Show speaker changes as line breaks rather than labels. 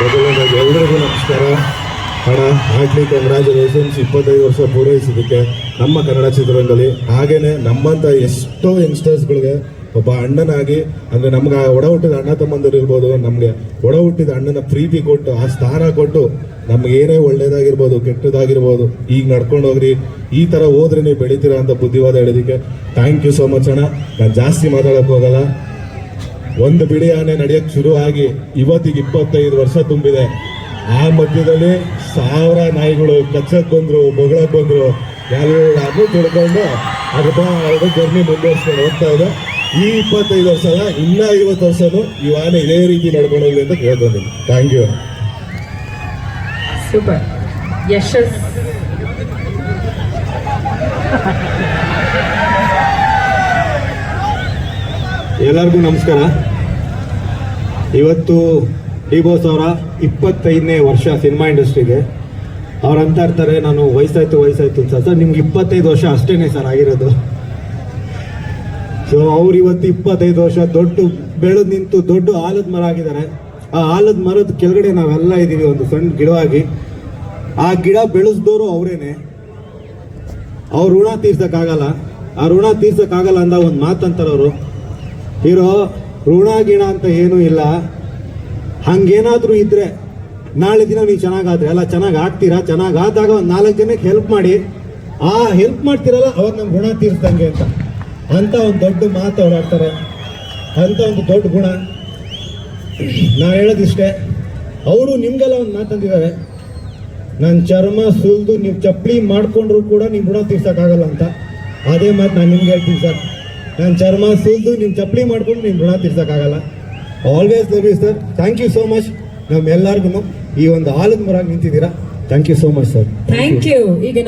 ಎಲ್ಲರಿಗೂ ನಮಸ್ಕಾರ. ಹಣ ಹಾರ್ಟ್ಲಿ ಕಂಗ್ರ್ಯಾಚುಲೇಷನ್ಸ್ ಇಪ್ಪತ್ತೈದು ವರ್ಷ ಪೂರೈಸಿದ್ದಕ್ಕೆ ನಮ್ಮ ಕನ್ನಡ ಚಿತ್ರರಂಗದಲ್ಲಿ ಹಾಗೇನೆ ನಮ್ಮಂತ ಎಷ್ಟೋ ಯಂಗ್ಸ್ಟರ್ಸ್ಗಳಿಗೆ ಒಬ್ಬ ಅಣ್ಣನಾಗಿ, ಅಂದ್ರೆ ನಮ್ಗೆ ಒಡ ಹುಟ್ಟಿದ ಅಣ್ಣ ತಮ್ಮಂದಿರು ಇರ್ಬೋದು, ನಮಗೆ ಒಡ ಹುಟ್ಟಿದ ಅಣ್ಣನ ಪ್ರೀತಿ ಕೊಟ್ಟು, ಆ ಸ್ಥಾನ ಕೊಟ್ಟು ನಮ್ಗೆ ಏನೇ ಒಳ್ಳೇದಾಗಿರ್ಬೋದು, ಕೆಟ್ಟದಾಗಿರ್ಬೋದು, ಈಗ ನಡ್ಕೊಂಡು ಹೋಗ್ರಿ, ಈ ತರ ಹೋದ್ರೆ ನೀವು ಬೆಳಿತೀರಾ ಅಂತ ಬುದ್ಧಿವಾದ ಹೇಳಿದಕ್ಕೆ ಥ್ಯಾಂಕ್ ಯು ಸೋ ಮಚ್ ಅಣ್ಣ. ನಾನು ಜಾಸ್ತಿ ಮಾತಾಡಕ್ ಹೋಗಲ್ಲ. ಒಂದು ಬಿಡಿ ಆನೆ ನಡೆಯಕ್ ಶುರು ಆಗಿ ಇವತ್ತಿಗೆ ಇಪ್ಪತ್ತೈದು ವರ್ಷ ತುಂಬಿದೆ. ಆ ಮಧ್ಯದಲ್ಲಿ ಸಾವಿರ ನಾಯಿಗಳು ಕಚ್ಚಕ್ ಬಂದ್ರು, ಬೊಗಳಕ್ ಬಂದ್ರು. ಎಲ್ಲಾನು ತಿಳ್ಕೊಂಡು ಅರ್ಧ ಅರ್ಧ ಜರ್ನಿ ಮುಂದುವರಿಸ್ಕೊಂಡು ಹೋಗ್ತಾ ಇದೆ. ಈ ಇಪ್ಪತ್ತೈದು ವರ್ಷದ ಇನ್ನ ಐವತ್ತು ವರ್ಷನೂ ಈ ಆನೆ ಇದೇ ರೀತಿ ಹೋಗ್ಲಿ ಅಂತ ಕೇಳ್ಕೊಂಡಿದ್ದೀನಿ ಥ್ಯಾಂಕ್ ಯು
ಸೂಪರ್. ಯಶಸ್
ಎಲ್ಲರಿಗೂ ನಮಸ್ಕಾರ. ಇವತ್ತು ಡಿ ಬೋಸ್ ಅವರ ಇಪ್ಪತ್ತೈದನೇ ವರ್ಷ ಸಿನಿಮಾ ಇಂಡಸ್ಟ್ರಿಗೆ. ಅವ್ರು ಅಂತ ಇರ್ತಾರೆ, ನಾನು ವಯಸ್ಸಾಯ್ತು ವಯಸ್ಸಾಯ್ತು ಅಂತ. ಸರ್, ನಿಮ್ಗೆ ಇಪ್ಪತ್ತೈದು ವರ್ಷ ಅಷ್ಟೇನೆ ಸರ್ ಆಗಿರೋದು. ಸೊ ಅವ್ರು ಇವತ್ತು ಇಪ್ಪತ್ತೈದು ವರ್ಷ ದೊಡ್ಡ ಬೆಳೆದು ನಿಂತು ದೊಡ್ಡ ಆಲದ ಮರ ಆಗಿದ್ದಾರೆ. ಆ ಆಲದ ಮರದ ಕೆಳಗಡೆ ನಾವೆಲ್ಲ ಇದ್ದೀವಿ ಒಂದು ಸಣ್ಣ ಗಿಡವಾಗಿ. ಆ ಗಿಡ ಬೆಳೆಸ್ದವರು ಅವರೇನೆ. ಅವ್ರ ಋಣ ತೀರ್ಸಕ್ಕಾಗಲ್ಲ. ಆ ಋಣ ತೀರ್ಸೋಕ್ಕಾಗಲ್ಲ ಅಂದ ಒಂದು ಮಾತಂತಾರೆ ಅವರು ಇರೋ ಋಣ ಗಿಣ ಅಂತ ಏನೂ ಇಲ್ಲ. ಹಂಗೇನಾದರೂ ಇದ್ರೆ ನಾಳೆ ದಿನ ನೀವು ಚೆನ್ನಾಗಾದ್ರೆ, ಅಲ್ಲ ಚೆನ್ನಾಗಿ ಆಡ್ತೀರಾ? ಚೆನ್ನಾಗಿ ಆದಾಗ ಒಂದು ನಾಲ್ಕು ಜನಕ್ಕೆ ಹೆಲ್ಪ್ ಮಾಡಿ. ಆ ಹೆಲ್ಪ್ ಮಾಡ್ತೀರಲ್ಲ ಅವಾಗ ನಮ್ಮ ಋಣ ತೀರ್ಸ್ದಂಗೆ ಅಂತ. ಅಂತ ಒಂದು ದೊಡ್ಡ ಮಾತು ಅವ್ರು ಆಡ್ತಾರೆ ಅಂತ ಒಂದು ದೊಡ್ಡ ಗುಣ. ನಾನು ಹೇಳೋದಿಷ್ಟೇ, ಅವರು ನಿಮ್ಗೆಲ್ಲ ಒಂದು ಮಾತಂದಿದ್ದಾರೆ ನನ್ನ ಚರ್ಮ ಸುಲಿದು, ನೀವು ಚಪ್ಪಲಿ ಮಾಡ್ಕೊಂಡ್ರು ಕೂಡ ನೀವು ಗುಣ ತೀರ್ಸೋಕ್ಕಾಗಲ್ಲ ಅಂತ. ಅದೇ ಮಾತು ನಾನು ನಿಮ್ಗೆ ಹೇಳ್ತೀನಿ ಸರ್. ನನ್ನ ಚರ್ಮ ಸುಲಿದು ನಿಮ್ಮ ಚಪ್ಪಲಿ ಮಾಡ್ಕೊಂಡು ನಿಮ್ಮ ಋಣ ತೀರ್ಸೋಕ್ಕಾಗಲ್ಲ. Always love you sir thank you so much ನಮ್ಮೆಲ್ಲರಿಗೂ ಈ ಒಂದು ಆಲದ ಮರಾಗಿ ನಿಂತಿದ್ದೀರಾ. Thank you so much sir
thank you ಈಗ